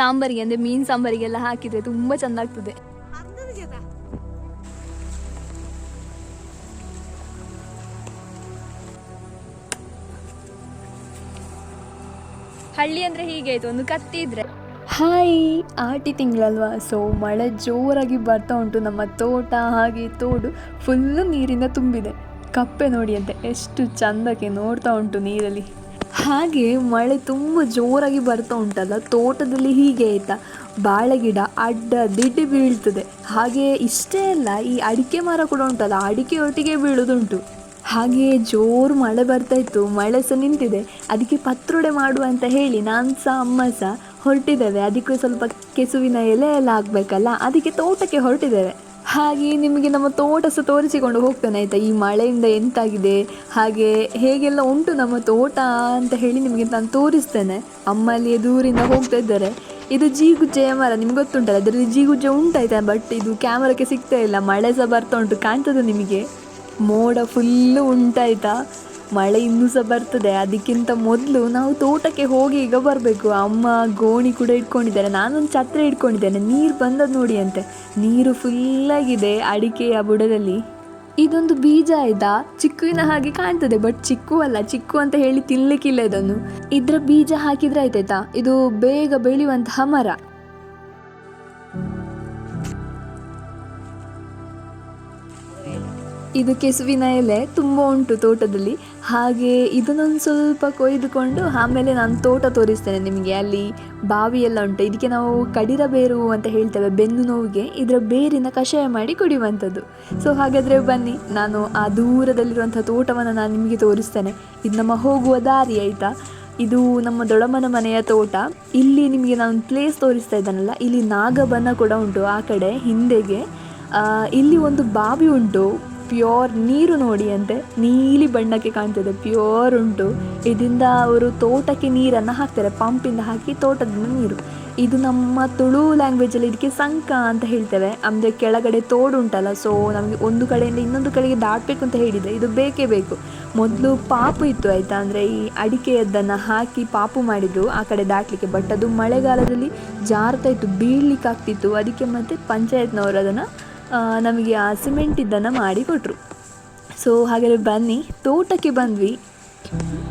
ಸಾಂಬಾರಿಗೆ ಅಂದರೆ ಮೀನು ಸಾಂಬಾರಿಗೆಲ್ಲ ಹಾಕಿದರೆ ತುಂಬ ಚೆಂದ ಆಗ್ತದೆ ಹಳ್ಳಿ ಅಂದರೆ ಹೀಗೆ ಆಯಿತು, ಒಂದು ಕತ್ತಿ ಇದ್ರೆ. ಹಾಯ್, ಆಟಿ ತಿಂಗಳಲ್ವಾ? ಸೊ ಮಳೆ ಜೋರಾಗಿ ಬರ್ತಾ ಉಂಟು, ನಮ್ಮ ತೋಟ ಹಾಗೆ ತೋಡು ಫುಲ್ಲು ನೀರಿಂದ ತುಂಬಿದೆ. ಕಪ್ಪೆ ನೋಡಿ ಅಂತೆ, ಎಷ್ಟು ಚಂದಕ್ಕೆ ನೋಡ್ತಾ ಉಂಟು ನೀರಲ್ಲಿ. ಹಾಗೆ ಮಳೆ ತುಂಬ ಜೋರಾಗಿ ಬರ್ತಾ ಉಂಟಲ್ಲ, ತೋಟದಲ್ಲಿ ಹೀಗೆ ಆಯ್ತಾ? ಬಾಳೆ ಗಿಡ ಅಡ್ಡ, ದಿಡ್ಡಿ ಬೀಳ್ತದೆ. ಹಾಗೆ ಇಷ್ಟೇ ಅಲ್ಲ, ಈ ಅಡಿಕೆ ಮರ ಕೂಡ ಉಂಟಲ್ಲ ಅಡಿಕೆ ಒಟ್ಟಿಗೆ ಬೀಳೋದುಂಟು. ಹಾಗೆಯೇ ಜೋರು ಮಳೆ ಬರ್ತಾ ಇತ್ತು, ಮಳೆ ಸಹ ನಿಂತಿದೆ. ಅದಕ್ಕೆ ಪತ್ರೊಡೆ ಮಾಡುವ ಅಂತ ಹೇಳಿ ನಾನು ಸಹ, ಅಮ್ಮ ಸಹ ಹೊರಟಿದ್ದೇವೆ. ಅದಕ್ಕೆ ಸ್ವಲ್ಪ ಕೆಸುವಿನ ಎಲೆ ಎಲ್ಲ ಹಾಕಬೇಕಲ್ಲ, ಅದಕ್ಕೆ ತೋಟಕ್ಕೆ ಹೊರಟಿದ್ದೇವೆ. ಹಾಗೆ ನಿಮಗೆ ನಮ್ಮ ತೋಟ ಸಹ ತೋರಿಸಿಕೊಂಡು ಹೋಗ್ತೇನೆ ಆಯಿತಾ? ಈ ಮಳೆಯಿಂದ ಎಂತಾಗಿದೆ? ಹಾಗೆ ಹೇಗೆಲ್ಲ ಉಂಟು ನಮ್ಮ ತೋಟ ಅಂತ ಹೇಳಿ ನಿಮಗೆ ನಾನು ತೋರಿಸ್ತೇನೆ. ಅಮ್ಮ ಅಲ್ಲಿ ದೂರಿಂದ ಹೋಗ್ತಾ ಇದ್ದಾರೆ. ಇದು ಜೀಗುಜ್ಜೆಯ ಮರ, ನಿಮ್ಗೆ ಗೊತ್ತುಂಟಲ್ಲ? ಅದರಲ್ಲಿ ಜೀಗುಜ್ಜೆ ಉಂಟಾಯ್ತಾ? ಬಟ್ ಇದು ಕ್ಯಾಮರಕ್ಕೆ ಸಿಗ್ತಾ ಇಲ್ಲ. ಮಳೆ ಸಹ ಬರ್ತಾ ಉಂಟು. ಕಾಣ್ತದೆ ನಿಮಗೆ? ಮೋಡ ಫುಲ್ಲು ಉಂಟಾಯ್ತಾ? ಮಳೆ ಇನ್ನೂ ಸಹ ಬರ್ತದೆ. ಅದಕ್ಕಿಂತ ಮೊದಲು ನಾವು ತೋಟಕ್ಕೆ ಹೋಗಿ ಈಗ ಬರಬೇಕು. ಅಮ್ಮ ಗೋಣಿ ಕೂಡ ಇಟ್ಕೊಂಡಿದ್ದಾರೆ. ನಾನೊಂದು ಛತ್ರ ಇಟ್ಕೊಂಡಿದ್ದೇನೆ. ನೀರು ಬಂದದ್ದು ನೋಡಿ ಅಂತೆ. ನೀರು ಫುಲ್ಲಾಗಿದೆ ಅಡಿಕೆಯ ಬುಡದಲ್ಲಿ. ಇದೊಂದು ಬೀಜ ಆಯ್ತಾ? ಚಿಕ್ಕುವಿನ ಹಾಗೆ ಕಾಣ್ತದೆ ಬಟ್ ಚಿಕ್ಕು ಅಲ್ಲ. ಚಿಕ್ಕು ಅಂತ ಹೇಳಿ ತಿನ್ಲಿಕ್ಕಿಲ್ಲ ಇದನ್ನು. ಇದ್ರ ಬೀಜ ಹಾಕಿದ್ರೆ ಆಯ್ತಾಯ್ತಾ ಇದು ಬೇಗ ಬೆಳೆಯುವಂತಹ ಮರ. ಇದು ಕೆಸುವಿನ ಎಲೆ ತುಂಬ ಉಂಟು ತೋಟದಲ್ಲಿ. ಹಾಗೆ ಇದನ್ನೊಂದು ಸ್ವಲ್ಪ ಕೊಯ್ದುಕೊಂಡು ಆಮೇಲೆ ನಾನು ತೋಟ ತೋರಿಸ್ತೇನೆ ನಿಮಗೆ. ಅಲ್ಲಿ ಬಾವಿ ಎಲ್ಲ ಉಂಟು. ಇದಕ್ಕೆ ನಾವು ಕಡಿರ ಬೇರು ಅಂತ ಹೇಳ್ತೇವೆ, ಬೆನ್ನು ನೋವಿಗೆ. ಇದರ ಬೇರಿನ ಕಷಾಯ ಮಾಡಿ ಕುಡಿಯುವಂಥದ್ದು. ಸೊ ಹಾಗಾದರೆ ಬನ್ನಿ, ನಾನು ಆ ದೂರದಲ್ಲಿರುವಂಥ ತೋಟವನ್ನು ನಾನು ನಿಮಗೆ ತೋರಿಸ್ತೇನೆ. ಇದು ನಮ್ಮ ಹೋಗುವ ದಾರಿ ಆಯಿತಾ? ಇದು ನಮ್ಮ ದೊಡಮನ ಮನೆಯ ತೋಟ. ಇಲ್ಲಿ ನಿಮಗೆ ನಾನು ಪ್ಲೇಸ್ ತೋರಿಸ್ತಾ ಇದ್ದಾನಲ್ಲ, ಇಲ್ಲಿ ನಾಗಬನ ಕೂಡ ಉಂಟು ಆ ಕಡೆ, ಹಿಂದೆಗೆ. ಇಲ್ಲಿ ಒಂದು ಬಾವಿ ಉಂಟು. ಪ್ಯೂರ್ ನೀರು ನೋಡಿ ಅಂತೆ ನೀಲಿ ಬಣ್ಣಕ್ಕೆ ಕಾಣ್ತದೆ, ಪ್ಯೂರ್ ಉಂಟು. ಇದರಿಂದ ಅವರು ತೋಟಕ್ಕೆ ನೀರನ್ನು ಹಾಕ್ತಾರೆ, ಪಂಪಿಂದ ಹಾಕಿ ತೋಟದಿಂದ ನೀರು. ಇದು ನಮ್ಮ ತುಳು ಲ್ಯಾಂಗ್ವೇಜಲ್ಲಿ ಇದಕ್ಕೆ ಸಂಕ ಅಂತ ಹೇಳ್ತೇವೆ. ಅಂದರೆ ಕೆಳಗಡೆ ತೋಡು ಉಂಟಲ್ಲ ಸೊ ನಮಗೆ ಒಂದು ಕಡೆಯಿಂದ ಇನ್ನೊಂದು ಕಡೆಗೆ ದಾಟಬೇಕು ಅಂತ ಹೇಳಿದೆ. ಇದು ಬೇಕೇ ಬೇಕು. ಮೊದಲು ಪಾಪು ಇತ್ತು, ಆಯಿತಾ? ಅಂದರೆ ಈ ಅಡಿಕೆಯದ್ದನ್ನು ಹಾಕಿ ಪಾಪು ಮಾಡಿದ್ದು ಆ ಕಡೆ ದಾಟಲಿಕ್ಕೆ. ಬಟ್ ಅದು ಮಳೆಗಾಲದಲ್ಲಿ ಜಾರ್ತಾ ಇತ್ತು ಬೀಳ್ಲಿಕ್ಕೆ ಆಗ್ತಿತ್ತು ಅದಕ್ಕೆ ಮತ್ತೆ ಪಂಚಾಯತ್ನವರು ಅದನ್ನು ನಮಗೆ ಆ ಸಿಮೆಂಟ್ ಇದ್ದನ್ನು ಮಾಡಿ ಕೊಟ್ಟರು ಸೊ ಹಾಗಾದರೆ ಬನ್ನಿ, ತೋಟಕ್ಕೆ ಬಂದ್ವಿ.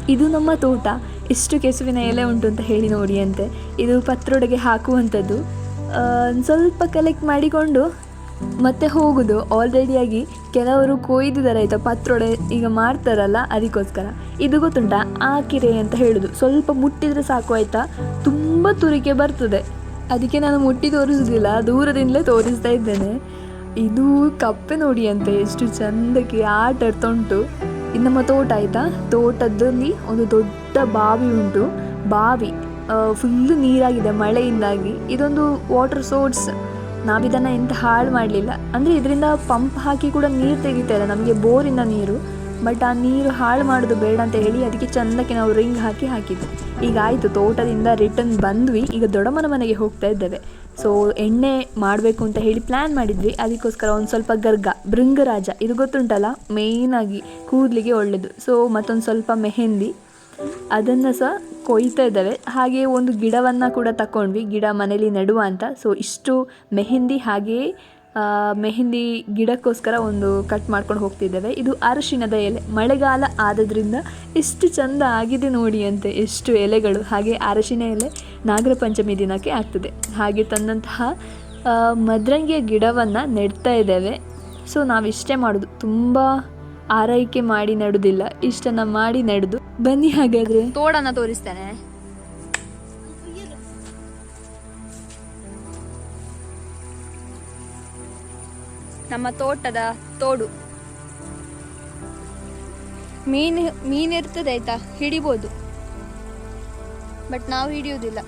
ಇದು ನಮ್ಮ ತೋಟ. ಎಷ್ಟು ಕೆಸುವಿನ ಎಲೆ ಉಂಟು ಅಂತ ಹೇಳಿ ನೋಡಿ ಅಂತೆ. ಇದು ಪತ್ರೊಡೆಗೆ ಹಾಕುವಂಥದ್ದು. ಸ್ವಲ್ಪ ಕಲೆಕ್ಟ್ ಮಾಡಿಕೊಂಡು ಮತ್ತೆ ಹೋಗೋದು. ಆಲ್ರೆಡಿಯಾಗಿ ಕೆಲವರು ಕೊಯ್ದಿದ್ದಾರೆ, ಆಯಿತಾ? ಪತ್ರೊಡೆ ಈಗ ಮಾಡ್ತಾರಲ್ಲ ಅದಕ್ಕೋಸ್ಕರ. ಇದು ಆ ಕಿರೆ ಅಂತ ಹೇಳೋದು. ಸ್ವಲ್ಪ ಮುಟ್ಟಿದರೆ ಸಾಕು, ಆಯಿತಾ? ತುಂಬ ತುರಿಕೆ ಬರ್ತದೆ. ಅದಕ್ಕೆ ನಾನು ಮುಟ್ಟಿ ತೋರಿಸೋದಿಲ್ಲ. ದೂರದಿಂದಲೇ ತೋರಿಸ್ತಾ ಇದ್ದೇನೆ. ಇದು ಕಪ್ಪೆ ನೋಡಿ ಅಂತ ಎಷ್ಟು ಚಂದಕ್ಕೆ ಆಟ ಆಡ್ತಾ ಉಂಟು ಇದು ನಮ್ಮ ತೋಟ ಆಯಿತಾ? ತೋಟದಲ್ಲಿ ಒಂದು ದೊಡ್ಡ ಬಾವಿ ಉಂಟು. ಬಾವಿ ಫುಲ್ಲು ನೀರಾಗಿದೆ, ಮಳೆಯಿಂದಾಗಿ. ಇದೊಂದು ವಾಟರ್ ಸೋರ್ಸ್ ನಾವಿದನ್ನು ಎಂತ ಹಾಳು ಮಾಡಲಿಲ್ಲ. ಅಂದರೆ ಇದರಿಂದ ಪಂಪ್ ಹಾಕಿ ಕೂಡ ನೀರು ತೆಗಿತಾರೆ ನಮಗೆ ಬೋರಿನ ನೀರು. ಬಟ್ ಆ ನೀರು ಹಾಳು ಮಾಡೋದು ಬೇಡ ಅಂತ ಹೇಳಿ ಅದಕ್ಕೆ ಚಂದಕ್ಕೆ ನಾವು ರಿಂಗ್ ಹಾಕಿ ಹಾಕಿದ್ವಿ ಈಗ ಆಯಿತು, ತೋಟದಿಂದ ರಿಟರ್ನ್ ಬಂದ್ವಿ. ಈಗ ದೊಡ್ಡಮ್ಮನ ಮನೆಗೆ ಹೋಗ್ತಾ ಇದ್ದೇವೆ. ಸೊ ಎಣ್ಣೆ ಮಾಡಬೇಕು ಅಂತ ಹೇಳಿ ಪ್ಲ್ಯಾನ್ ಮಾಡಿದ್ವಿ. ಅದಕ್ಕೋಸ್ಕರ ಒಂದು ಸ್ವಲ್ಪ ಗರ್ಗ, ಭೃಂಗರಾಜ, ಇದು ಗೊತ್ತುಂಟಲ್ಲ? ಮೇಯ್ನಾಗಿ ಕೂದಲಿಗೆ ಒಳ್ಳೆಯದು ಸೊ ಮತ್ತೊಂದು ಸ್ವಲ್ಪ ಮೆಹೆಂದಿ. ಅದನ್ನು ಸಹ ಕೊಯ್ತಾ ಇದ್ದಾವೆ. ಹಾಗೆ ಒಂದು ಗಿಡವನ್ನು ಕೂಡ ತಗೊಂಡ್ವಿ ಗಿಡ ಮನೇಲಿ ನೆಡುವ ಅಂತ. ಸೊ ಇಷ್ಟು ಮೆಹೆಂದಿ ಹಾಗೆಯೇ ಮೆಹಂದಿ ಗಿಡಕ್ಕೋಸ್ಕರ ಒಂದು ಕಟ್ ಮಾಡ್ಕೊಂಡು ಹೋಗ್ತಿದ್ದೇವೆ. ಇದು ಅರಶಿನದ ಎಲೆ. ಮಳೆಗಾಲ ಆದದ್ರಿಂದ ಎಷ್ಟು ಚಂದ ಆಗಿದೆ ನೋಡಿ ಅಂತೆ. ಎಷ್ಟು ಎಲೆಗಳು. ಹಾಗೆ ಅರಶಿನ ಎಲೆ ನಾಗರ ಪಂಚಮಿ ದಿನಕ್ಕೆ ಆಗ್ತದೆ. ಹಾಗೆ ತಂದಂತಹ ಮದ್ರಂಗಿಯ ಗಿಡವನ್ನು ನೆಡ್ತಾ ಇದ್ದೇವೆ. ಸೊ, ನಾವಿಷ್ಟೇ ಮಾಡೋದು. ತುಂಬ ಆರೈಕೆ ಮಾಡಿ ನೆಡುವುದಿಲ್ಲ ಇಷ್ಟನ್ನ ಮಾಡಿ ನಡೆದು. ಬನ್ನಿ ಹಾಗಾದ್ರೆ. ತೋಡನ್ನ ತೋರಿಸ್ತೇನೆ. ನಮ್ಮ ತೋಟದ ತೋಡು. ಮೀನು ಮೀನಿರ್ತದೆ ಆಯ್ತಾ? ಹಿಡಿಬೋದು. ಬಟ್ ನಾವು ಹಿಡಿಯೋದಿಲ್ಲ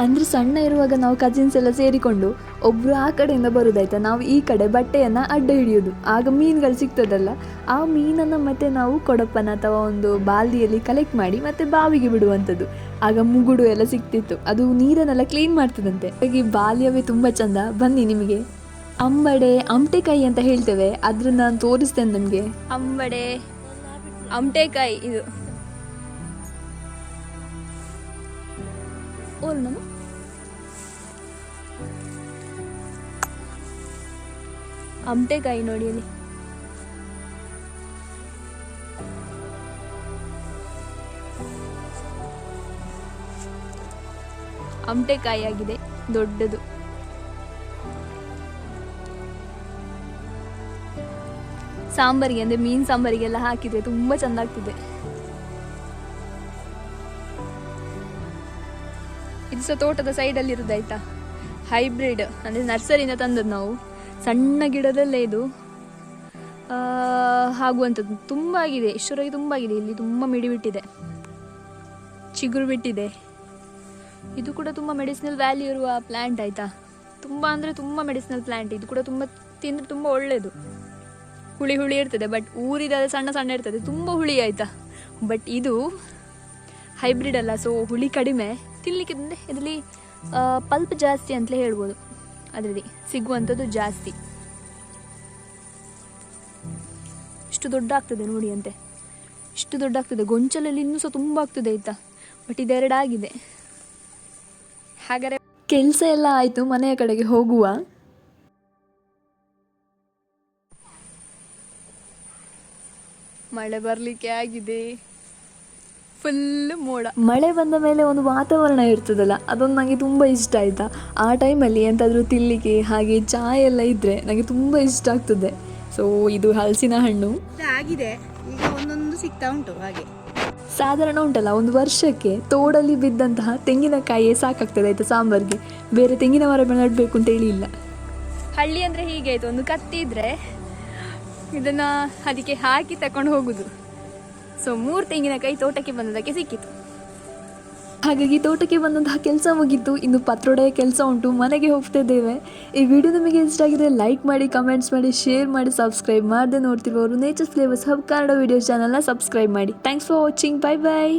ಅಂದ್ರೆ ಸಣ್ಣ ಇರುವಾಗ ನಾವು ಕಜಿನ್ಸ್ ಎಲ್ಲ ಸೇರಿಕೊಂಡು ಒಬ್ರು ಆ ಕಡೆಯಿಂದ ಬರೋದಾಯ್ತಾ ನಾವು ಈ ಕಡೆ ಬಟ್ಟೆಯನ್ನ ಅಡ್ಡ ಹಿಡಿಯೋದು. ಆಗ ಮೀನುಗಳು ಸಿಗ್ತದಲ್ಲ? ಆ ಮೀನನ್ನ ಮತ್ತೆ ನಾವು ಕೊಡಪ್ಪನ ಅಥವಾ ಒಂದು ಬಾಲ್ದಿಯಲ್ಲಿ ಕಲೆಕ್ಟ್ ಮಾಡಿ ಮತ್ತೆ ಬಾವಿಗೆ ಬಿಡುವಂಥದ್ದು. ಆಗ ಮುಗುಡು ಎಲ್ಲ ಸಿಗ್ತಿತ್ತು. ಅದು ನೀರನ್ನೆಲ್ಲ ಕ್ಲೀನ್ ಮಾಡ್ತದಂತೆ. ಹಾಗೆ ಬಾಲ್ಯವೇ ತುಂಬಾ ಚಂದ. ಬನ್ನಿ ನಿಮಗೆ. ಅಂಬಡೆ, ಅಮಟೆಕಾಯಿ ಅಂತ ಹೇಳ್ತೇವೆ. ಅದ್ರ ನಾನು ತೋರಿಸ್ತೇನೆ ನಮಗೆ. ಅಂಬಡೆ, ಅಮಟೆಕಾಯಿ ಇದು. ಓಲ್ ನಮ್ಮ ಅಮಟೆಕಾಯಿ ನೋಡಿ ಅಲ್ಲಿ ಅಮಟೆಕಾಯಿ ಆಗಿದೆ ದೊಡ್ಡದು ಸಾಂಬಾರಿಗೆ ಅಂದರೆ ಮೀನು ಸಾಂಬಾರಿಗೆಲ್ಲ ಹಾಕಿದ್ರೆ ತುಂಬ ಚೆಂದ ಆಗ್ತಿದೆ ಇದು ಸಹ ತೋಟದ ಸೈಡಲ್ಲಿ ಇರೋದಾಯ್ತಾ ಹೈಬ್ರಿಡ್ ಅಂದರೆ ನರ್ಸರಿಯಿಂದ ತಂದದ್ದು ನಾವು. ಸಣ್ಣ ಗಿಡದಲ್ಲೇ ಇದು. ಆಗುವಂಥದ್ದು ತುಂಬ ಆಗಿದೆ. ಇಷ್ಟರವರೆಗೆ ತುಂಬ ಆಗಿದೆ. ಇಲ್ಲಿ ತುಂಬ ಮಿಡಿ ಬಿಟ್ಟಿದೆ. ಚಿಗುರು ಬಿಟ್ಟಿದೆ. ಇದು ಕೂಡ ತುಂಬ ಮೆಡಿಸಿನಲ್ ವ್ಯಾಲ್ಯೂ ಇರುವ ಪ್ಲ್ಯಾಂಟ್ ಆಯಿತಾ? ತುಂಬ ಅಂದರೆ ತುಂಬ ಮೆಡಿಸಿನಲ್ ಪ್ಲ್ಯಾಂಟ್ ಇದು ಕೂಡ ತುಂಬ ತಿಂದರೆ ತುಂಬ ಒಳ್ಳೆಯದು ಹುಳಿ ಹುಳಿ ಇರ್ತದೆ ಬಟ್ ಊರಿದಾದ ಸಣ್ಣ ಸಣ್ಣ ಇರ್ತದೆ. ತುಂಬ ಹುಳಿ ಆಯಿತಾ? ಬಟ್ ಇದು ಹೈಬ್ರಿಡ್ ಅಲ್ಲ ಸೊ ಹುಳಿ ಕಡಿಮೆ. ತಿನ್ನಲಿಕ್ಕೆ ಅಂದರೆ ಇದರಲ್ಲಿ ಪಲ್ಪ್ ಜಾಸ್ತಿ ಅಂತಲೇ ಹೇಳ್ಬೋದು. ಅದರಲ್ಲಿ ಸಿಗುವಂಥದ್ದು ಜಾಸ್ತಿ. ಇಷ್ಟು ದೊಡ್ಡ ಆಗ್ತದೆ ನೋಡಿ ಅಂತೆ. ಇಷ್ಟು ದೊಡ್ಡ ಆಗ್ತದೆ ಗೊಂಚಲಲ್ಲಿ ಇನ್ನೂ ಸಹ ತುಂಬ ಆಗ್ತದೆ ಆಯಿತಾ? ಬಟ್ ಇದೆರಡು ಆಗಿದೆ ಹಾಗಾದರೆ ಕೆಲಸ ಎಲ್ಲ ಆಯಿತು, ಮನೆಯ ಕಡೆಗೆ ಹೋಗುವ? ಮಳೆ ಬರಲಿಕ್ಕೆ ಆಗಿದೆ. ಫುಲ್ ಮೋಡ. ಮಳೆ ಬಂದ ಮೇಲೆ ಒಂದು ವಾತಾವರಣ ಇರ್ತದಲ್ಲ ಅದೊಂದು ನನಗೆ ತುಂಬ ಇಷ್ಟ ಆಯಿತಾ? ಆ ಟೈಮಲ್ಲಿ ಎಂತಾದರೂ ತಿಲ್ಲಿಗೆ ಹಾಗೆ ಚಾಯ್ ಎಲ್ಲ ಇದ್ದರೆ ನನಗೆ ತುಂಬ ಇಷ್ಟ ಆಗ್ತದೆ. ಸೊ ಇದು ಹಲಸಿನ ಹಣ್ಣು. ಆಗಿದೆ. ಈಗ ಒಂದೊಂದು ಸಿಗ್ತಾ ಉಂಟು ಹಾಗೆ. ಸಾಧಾರಣ ಉಂಟಲ್ಲ ಒಂದು ವರ್ಷಕ್ಕೆ ತೋಡಲ್ಲಿ ಬಿದ್ದಂತಹ ತೆಂಗಿನಕಾಯಿಯೇ ಸಾಕಾಗ್ತದೆ ಆಯಿತಾ ಸಾಂಬಾರಿಗೆ? ಬೇರೆ ತೆಂಗಿನ ಮರ ನೆಡಬೇಕು ಅಂತ ಹೇಳಿ ಇಲ್ಲ ಹಳ್ಳಿ ಅಂದರೆ ಹೀಗೆ ಆಯಿತು. ಒಂದು ಕತ್ತಿ ಇದ್ರೆ ಇದನ್ನ ಅದಕ್ಕೆ ಹಾಕಿ ತಕೊಂಡು ಹೋಗುದು. ಸೊ ಮೂರು ತೆಂಗಿನಕಾಯಿ ತೋಟಕ್ಕೆ ಬಂದದಕ್ಕೆ ಸಿಕ್ಕಿತು. ಹಾಗಾಗಿ ತೋಟಕ್ಕೆ ಬಂದಂತಹ ಕೆಲಸ ಮುಗಿದ್ದು ಇನ್ನು ಪತ್ರೊಡೆಯ ಕೆಲಸ ಉಂಟು. ಮನೆಗೆ ಹೋಗ್ತಿದ್ದೇವೆ. ಈ ವಿಡಿಯೋ ನಿಮಗೆ ಇಷ್ಟ ಆಗಿದೆ ಲೈಕ್ ಮಾಡಿ, ಕಮೆಂಟ್ಸ್ ಮಾಡಿ, ಶೇರ್ ಮಾಡಿ, ಸಬ್ಸ್ಕ್ರೈಬ್ ಮಾಡದೆ ನೋಡ್ತಿರುವವರು nature flavours hub Kannada video ಚಾನಲ್ನ ಸಬ್ಸ್ಕ್ರೈಬ್ ಮಾಡಿ. Thanks for watching bye bye